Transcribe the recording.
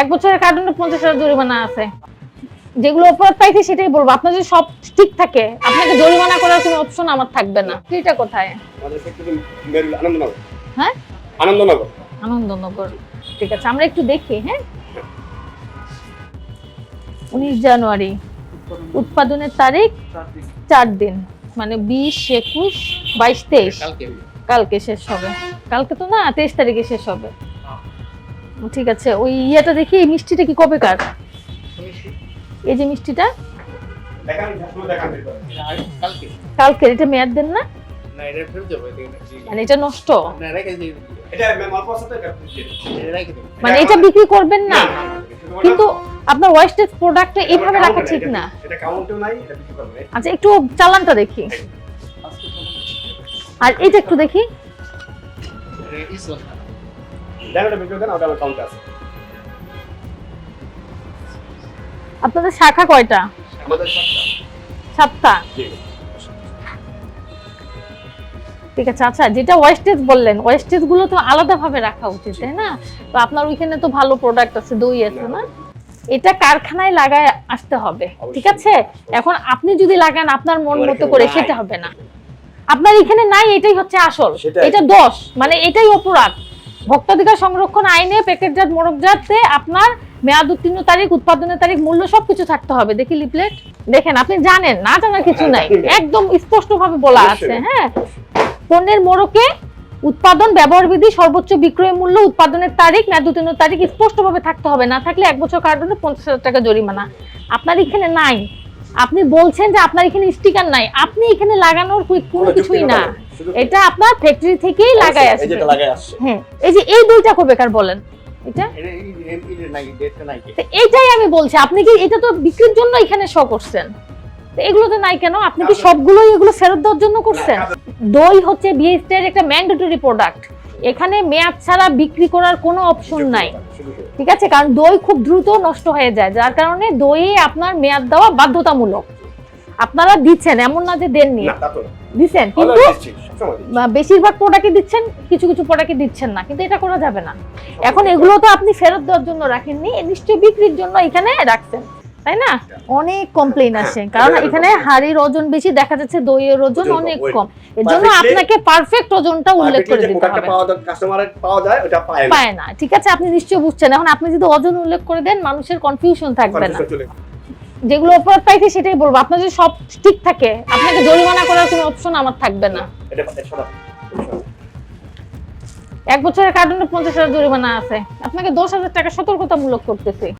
এক বছরের কার্টুনে পঞ্চাশ হাজার জরিমানা আছে। যেগুলো অপরাধ পাইছি সেটাই বলব। আপনার যদি সব ঠিক থাকে আপনাকে জরিমানা করার কোনো অপশন আমার থাকবে না। এটা কোথায়? হ্যাঁ? আনন্দনগর। আনন্দনগর। ঠিক আছে আমরা একটু দেখি হ্যাঁ? উনিশ জানুয়ারি। উৎপাদনের তারিখ? চার দিন। মানে বিশ একুশ বাইশ তেইশ। কালকে। কালকে শেষ হবে। কালকে তো না তেইশ তারিখে শেষ হবে। ঠিক আছে ওই ইয়েটা দেখি এই মিষ্টিটা কি কবে কার এই যে মিষ্টিটা? কালকে। কালকে এটা মেয়াদ দেন না? মানে এটা নষ্ট? না রেখে দিই এটা ম্যাম অল্প আছে তো এটা দিয়ে এটা রেখে দিই মানে এটা বিক্রি করবেন না? কিন্তু আপনার ওয়েস্টেজ প্রোডাক্টটা এটা এইভাবে রাখা ঠিক না। এটা কাউন্টও নাই এটা বিক্রি করবে না। আচ্ছা একটু চালানটা দেখি। আর এটা একটু দেখি। দেন ওটা বিক্রি করেন ওটা আমার কাউন্ট আছে। আপনাদের শাখা কয়টা? আমাদের সাতটা? জি। ঠিক আছে আচ্ছা যেটা ওয়েস্টেজ বললেন ওয়েস্টেজগুলো তো আলাদা ভাবে রাখা উচিত তাই না? তো আপনার ওইখানে তো ভালো প্রোডাক্ট আছে দই আছে না? এটা কারখানায় লাগায় আসতে হবে ঠিক আছে? এখন আপনি যদি লাগান আপনার মন মতো করে। সেটা হবে না। আপনার এখানে নাই এটাই হচ্ছে আসল। এটা দোষ মানে এটাই অপরাধ। ভোক্তাধিকার সংরক্ষণ আইনে প্যাকেটজাত মোড়কজাতে আপনার মেয়াদ উত্তীর্ণ তারিখ উৎপাদনের তারিখ মূল্য সবকিছু থাকতে হবে। দেখি লিফলেট। দেখেন আপনি জানেন না জানার কিছু নাই। একদম স্পষ্ট ভাবে বলা আছে হ্যাঁ? পণ্যের মোড়কে উৎপাদন ব্যবহার বিধি সর্বোচ্চ বিক্রয় মূল্য উৎপাদনের তারিখ মেয়াদ উত্তীর্ণ তারিখ স্পষ্টভাবে থাকতে হবে। না থাকলে এক বছর কার্টনে পঞ্চাশ হাজার টাকা জরিমানা। আপনার এখানে নাই। আপনি বলছেন যে আপনার এখানে স্টিকার নাই। আপনি এখানে লাগানোর কোনো কিছুই না। এটা আপনার ফ্যাক্টরি থেকেই লাগায় এই আসবে। যেটা লাগায় আসছে। হ্যাঁ এই যে এই দুইটা কবেকার বলেন? এটা? এটা এটা নাই ডেটটা নাই তো এইটাই আমি বলছি আপনি কি এটা তো বিক্রির জন্য এখানে শো করছেন? তো এগুলো তো নাই কেন? আপনি কি সবগুলোই এগুলো ফেরত দেওয়ার জন্য করছেন? দই হচ্ছে বিএসটি এর একটা ম্যান্ডেটরি প্রোডাক্ট এখানে মেয়াদ ছাড়া বিক্রি করার কোনো অপশন নাই। ঠিক আছে? কারণ দই খুব দ্রুত নষ্ট হয়ে যায় যার কারণে দইয়ে আপনার মেয়াদ দেওয়া বাধ্যতামূলক। আপনারা দিচ্ছেন এমন না যে দেননি। দিচ্ছেন কিন্তু বেশিরভাগ প্রোডাক্টই দিচ্ছেন কিছু কিছু প্রোডাক্টই দিচ্ছেন না কিন্তু এটা করা যাবে না। এখন এগুলো তো আপনি ফেরত দেওয়ার জন্য রাখেননি নিশ্চয়ই বিক্রির জন্য এখানে রাখছেন তাই না? অনেক কমপ্লেইন আসে হ্যাঁ, কারণ এখানে হাড়ির ওজন বেশি দেখা যাচ্ছে দইয়ের ওজন অনেক কম। এর জন্য আপনাকে পারফেক্ট ওজনটা উল্লেখ করে দিতে হবে। পাওয়া যায় কাস্টমারের পাওয়া যায় ওটা পায় না। ঠিক আছে আপনি নিশ্চয়ই বুঝছেন। এখন আপনি যদি ওজন উল্লেখ করে দেন মানুষের কনফিউশন থাকবে না। যেগুলো অপরাধ পাইছি সেটাই বলব। আপনার যদি সব ঠিক থাকে আপনাকে জরিমানা করার কোনো অপশন আমার থাকবে না। এক বছরের কারণে পঞ্চাশ হাজার জরিমানা আছে। আপনাকে দশ হাজার টাকা সতর্কতামূলক করতেছি।